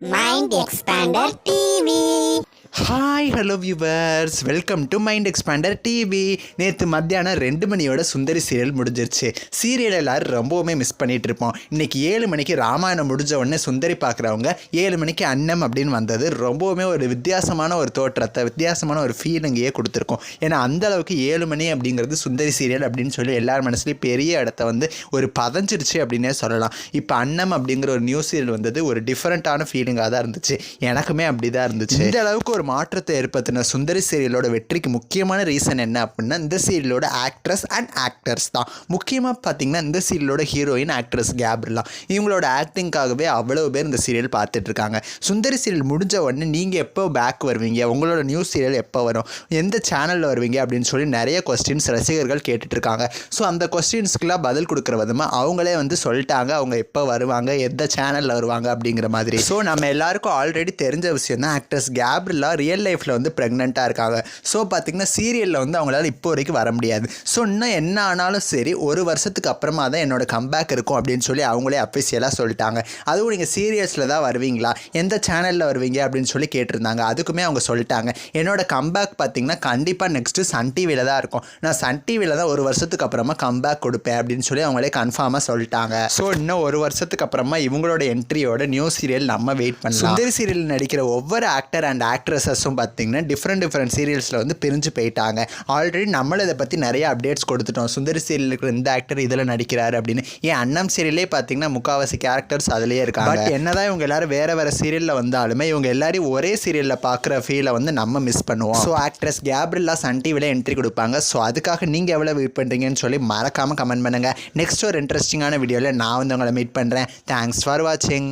Mind Expander TV. Hi hello viewers welcome to Mind Expander TV நேற்று மத்தியானம் ரெண்டு மணியோட சுந்தரி சீரியல் முடிஞ்சிருச்சு. சீரியல் எல்லோரும் ரொம்பவுமே மிஸ் பண்ணிகிட்டு இருப்போம் இன்னைக்கு ஏழு மணிக்கு ராமாயணம் முடிஞ்ச உடனே சுந்தரி பார்க்குறவங்க ஏழு மணிக்கு அன்னம் அப்படின்னு வந்தது ரொம்பவுமே ஒரு வித்தியாசமான ஒரு தோற்றத்தை வித்தியாசமான ஒரு ஃபீலிங்கையே கொடுத்துருக்கோம். ஏன்னா அந்தளவுக்கு ஏழு மணி அப்படிங்கிறது சுந்தரி சீரியல் அப்படின்னு சொல்லி எல்லார் மனசுலேயும் பெரிய இடத்த வந்து ஒரு பதஞ்சிருச்சு அப்படின்னே சொல்லலாம். இப்போ அன்னம் அப்படிங்கிற ஒரு நியூஸ் சீரியல் வந்தது ஒரு டிஃப்ரெண்ட்டான ஃபீலிங்காக தான் இருந்துச்சு. எனக்குமே அப்படி தான் இருந்துச்சு. இந்த அளவுக்கு ஒரு மாற்றத்தை ஏற்படுத்தின சுந்தரி சீரியலோட வெற்றிக்கு முக்கியமான ரீசன் என்ன அப்படின்னா இந்த சீரியலோட ஆக்ட்ரஸ் அண்ட் ஆக்டர்ஸ் தான். முக்கியமாக பார்த்தீங்கன்னா இந்த சீரியலோட ஹீரோயின் ஆக்ட்ரஸ் கேப்ரிலாம் இவங்களோட ஆக்டிங்காகவே அவ்வளோ பேர் இந்த சீரியல் பார்த்துட்டு இருக்காங்க. சுந்தரி சீரியல் முடிஞ்ச உடனே நீங்கள் எப்போ பேக் வருவீங்க? உங்களோட நியூஸ் சீரியல் எப்போ வரும்? எந்த சேனலில் வருவீங்க? அப்படின்னு சொல்லி நிறைய கொஸ்டின்ஸ் ரசிகர்கள் கேட்டுட்டு இருக்காங்க. ஸோ அந்த கொஸ்டின்ஸ்க்குலாம் பதில் கொடுக்குற விதமாக அவங்களே வந்து சொல்லிட்டாங்க. அவங்க எப்போ வருவாங்க? எந்த சேனலில் வருவாங்க? அப்படிங்கிற மாதிரி. ஸோ நம்ம எல்லாருக்கும் ஆல்ரெடி தெரிஞ்ச விஷயம் தான் ஆக்ட்ரஸ் கேப்ரிலா ரியல் லைஃப்பில் வந்து ப்ரெக்னெண்ட்டாக இருக்காங்க. ஸோ பார்த்திங்கன்னா சீரியலில் வந்து அவங்களால இப்போ வரைக்கும் வர முடியாது. ஸோ இன்னும் என்ன ஆனாலும் சரி ஒரு வருஷத்துக்கு அப்புறமா தான் என்னோட கம்பேக் இருக்கும் அப்படின்னு சொல்லி அவங்களே அஃபிஷியலாக சொல்லிட்டாங்க. அதுவும் நீங்கள் சீரியல்ஸில் தான் வருவீங்களா? எந்த சேனலில் வருவீங்க? அப்படின்னு சொல்லி கேட்டிருந்தாங்க. அதுக்குமே அவங்க சொல்லிட்டாங்க. என்னோட கம்பேக் பார்த்திங்கன்னா கண்டிப்பாக நெக்ஸ்ட்டு சன் டிவியில் தான் இருக்கும். நான் சன் டிவியில் தான் ஒரு வருஷத்துக்கு அப்புறமா கம்பேக் கொடுப்பேன் அப்படின்னு சொல்லி அவங்களே கன்ஃபார்மாக சொல்லிட்டாங்க. ஸோ இன்னும் ஒரு வருஷத்துக்கு அப்புறமா இவங்களோட என்ட்ரியோட நியூ சீரியல் நம்ம வெயிட் பண்ணலாம். சுந்தரி சீரியல் நடிக்கிற ஒவ்வொரு ஆக்டர் அண்ட் ஆக்ட்ரஸஸும் பார்த்தீங்கன்னா டிஃப்ரெண்ட் டிஃப்ரெண்ட் சீரியல்ஸில் வந்து பிரிஞ்சு போயிட்டாங்க. ஆல்ரெடி நம்மளும் இதை பற்றி நிறைய அப்டேட்ஸ் கொடுத்துட்டோம். சுந்தரி சீரியல் இருக்கிற இந்த ஆக்டர் இதில் நடிக்கிறாரு அப்படின்னு. ஏன் அண்ணம் சீரியலே பார்த்தீங்கன்னா முக்காவாசி கேரக்டர்ஸ் அதுலேயே இருக்காங்க. பட் என்னதான் இவங்க எல்லாரும் வேற வேற சீரியலில் வந்தாலுமே இவங்க எல்லாரையும் ஒரே சீரியலில் பார்க்குற ஃபீலை வந்து நம்ம மிஸ் பண்ணுவோம். ஸோ ஆக்ட்ரஸ் கேப்ரில்லா சன் டிவியில் என்ட்ரி கொடுப்பாங்க. ஸோ அதுக்காக நீங்கள் எவ்வளோ வெயிட் பண்ணுறீங்கன்னு சொல்லி மறக்காமல் கமெண்ட் பண்ணுங்கள் நெக்ஸ்ட் ஒரு இன்ட்ரெஸ்டிங்கான வீடியோவில் நான் வந்து உங்களை மீட் பண்ணுறேன் தேங்க்ஸ் ஃபார் வாட்சிங்